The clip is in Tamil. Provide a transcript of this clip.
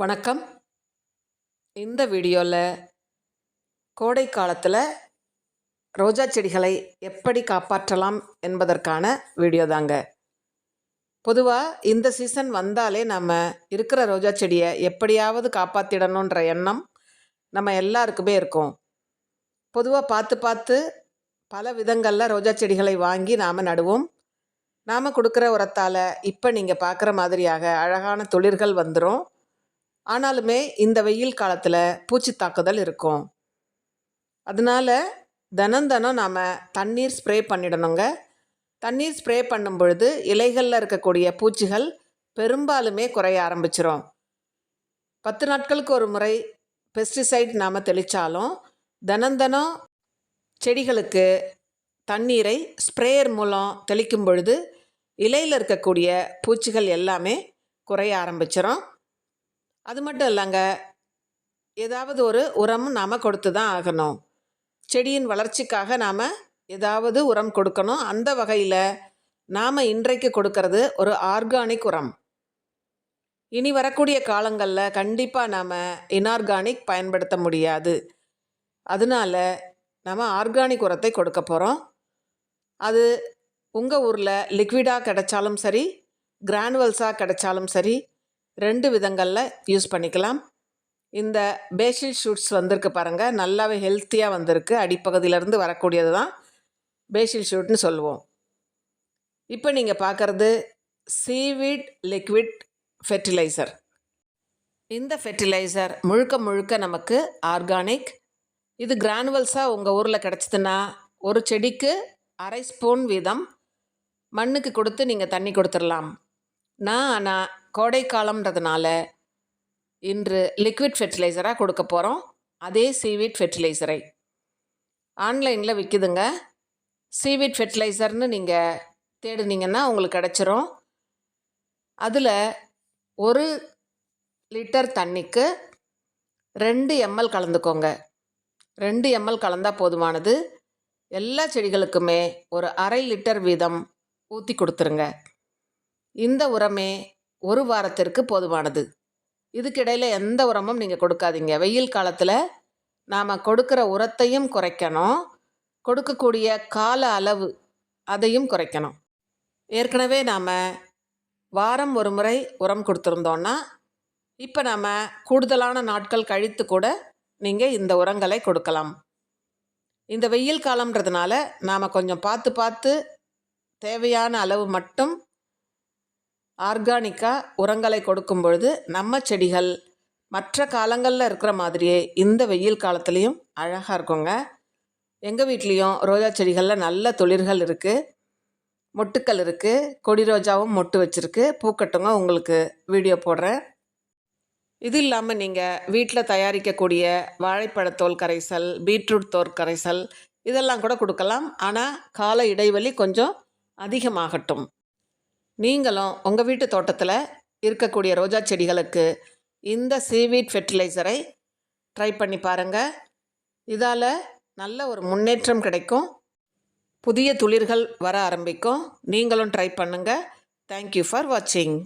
வணக்கம். இந்த வீடியோவில் கோடை காலத்தில் ரோஜா செடிகளை எப்படி காப்பாற்றலாம் என்பதற்கான வீடியோ தாங்க. பொதுவாக இந்த சீசன் வந்தாலே நம்ம இருக்கிற ரோஜா செடியை எப்படியாவது காப்பாற்றிடணுன்ற எண்ணம் நம்ம எல்லாருக்குமே இருக்கும். பொதுவாக பார்த்து பார்த்து பல விதங்களில் ரோஜா செடிகளை வாங்கி நாம் நடுவோம். நாம் கொடுக்குற உரத்தால் இப்போ நீங்கள் பார்க்குற மாதிரியாக அழகான துளிர்கள் வந்துடும் ஆனாலுமே இந்த வெயில் காலத்தில் பூச்சி தாக்குதல் இருக்கும். அதனால தினம் தினம் நாம் தண்ணீர் ஸ்ப்ரே பண்ணிடணுங்க. தண்ணீர் ஸ்ப்ரே பண்ணும் பொழுது இலைகளில் இருக்கக்கூடிய பூச்சிகள் பெரும்பாலுமே குறைய ஆரம்பிச்சிரும். பத்து நாட்களுக்கு ஒரு முறை பெஸ்டிசைட் நாம் தெளித்தாலும் தினந்தனம் செடிகளுக்கு தண்ணீரை ஸ்ப்ரேயர் மூலம் தெளிக்கும் பொழுது இலையில் இருக்கக்கூடிய பூச்சிகள் எல்லாமே குறைய ஆரம்பிச்சிரும். அது மட்டும் இல்லைங்க. ஏதாவது ஒரு உரம் நாம் கொடுத்து தான் ஆகணும். செடியின் வளர்ச்சிக்காக நாம் ஏதாவது உரம் கொடுக்கணும். அந்த வகையில் நாம் இன்றைக்கு கொடுக்கறது ஒரு ஆர்கானிக் உரம். இனி வரக்கூடிய காலங்களில் கண்டிப்பாக நாம் இன்ஆர்கானிக் பயன்படுத்த முடியாது. அதனால நம்ம ஆர்கானிக் உரத்தை கொடுக்க போகிறோம் அது உங்கள் ஊரில் லிக்விடாக கிடைச்சாலும் சரி கிரானுவல்ஸாக கிடைச்சாலும் சரி ரெண்டு விதங்களில் யூஸ் பண்ணிக்கலாம். இந்த பேஷில் ஷூட்ஸ் வந்திருக்கு பாருங்கள் நல்லாவே ஹெல்த்தியாக வந்திருக்கு. அடிப்பகுதியிலேருந்து வரக்கூடியது தான் பேஷில் ஷூட்னு சொல்லுவோம். இப்போ நீங்கள் பார்க்குறது சீவீட் லிக்விட் ஃபெர்டிலைசர் இந்த ஃபெர்டிலைசர் முழுக்க முழுக்க நமக்கு ஆர்கானிக் இது கிரானுவல்ஸாக உங்கள் ஊரில் கிடச்சிதுன்னா ஒரு செடிக்கு அரை ஸ்பூன் வீதம் மண்ணுக்கு கொடுத்து நீங்கள் தண்ணி கொடுத்துடலாம் நான் ஆனால் கோடை காலம்ன்றதுனால இன்று லிக்விட் ஃபெர்டிலைசராக கொடுக்க போகிறோம் அதே சீவீட் ஃபெர்டிலைசரை ஆன்லைனில் விற்கிதுங்க சீவீட் ஃபெர்டிலைசர்னு நீங்கள் தேடுனீங்கன்னா உங்களுக்கு கிடச்சிரும். அதில் ஒரு லிட்டர் தண்ணிக்கு ரெண்டு எம்எல் கலந்துக்கோங்க. ரெண்டு எம்எல் கலந்தால் போதுமானது. எல்லா செடிகளுக்குமே ஒரு அரை லிட்டர் வீதம் ஊற்றி கொடுத்துருங்க. இந்த உரமே ஒரு வாரத்திற்கு போதுமானது. இதுக்கிடையில் எந்த உரமும் நீங்கள் கொடுக்காதீங்க. வெயில் காலத்தில் நாம் கொடுக்குற உரத்தையும் குறைக்கணும். கொடுக்கக்கூடிய கால அளவு அதையும் குறைக்கணும். ஏற்கனவே நாம் வாரம் ஒரு முறை உரம் கொடுத்துருந்தோன்னா இப்போ நாம் கூடுதலான நாட்கள் கழித்து கூட நீங்கள் இந்த உரங்களை கொடுக்கலாம். இந்த வெயில் காலம்ன்றதுனால நாம் கொஞ்சம் பார்த்து பார்த்து தேவையான அளவு மட்டும் ஆர்கானிக்காக உரங்களை கொடுக்கும் பொழுது நம்ம செடிகள் மற்ற காலங்களில் இருக்கிற மாதிரியே இந்த வெயில் காலத்துலேயும் அழகாக இருக்குங்க. எங்கள் வீட்லேயும் ரோஜா செடிகளில் நல்ல தொழில்கள் இருக்குது மொட்டுக்கள் இருக்குது கொடி ரோஜாவும் மொட்டு வச்சுருக்கு. பூக்கட்டுங்க உங்களுக்கு வீடியோ போடுறேன். இது இல்லாமல் நீங்கள் வீட்டில் தயாரிக்கக்கூடிய வாழைப்பழத்தோல் கரைசல் பீட்ரூட் தோல் கரைசல் இதெல்லாம் கூட கொடுக்கலாம். ஆனால் கால இடைவெளி கொஞ்சம் அதிகமாகட்டும். நீங்களும் உங்கள் வீட்டு தோட்டத்தில் இருக்கக்கூடிய ரோஜா செடிகளுக்கு இந்த சீவீட் ஃபெர்டிலைசரை ட்ரை பண்ணி பாருங்கள் இதால் நல்ல ஒரு முன்னேற்றம் கிடைக்கும். புதிய துளிர்கள் வர ஆரம்பிக்கும். நீங்களும் ட்ரை பண்ணுங்கள் தேங்க்யூ ஃபார் வாட்சிங்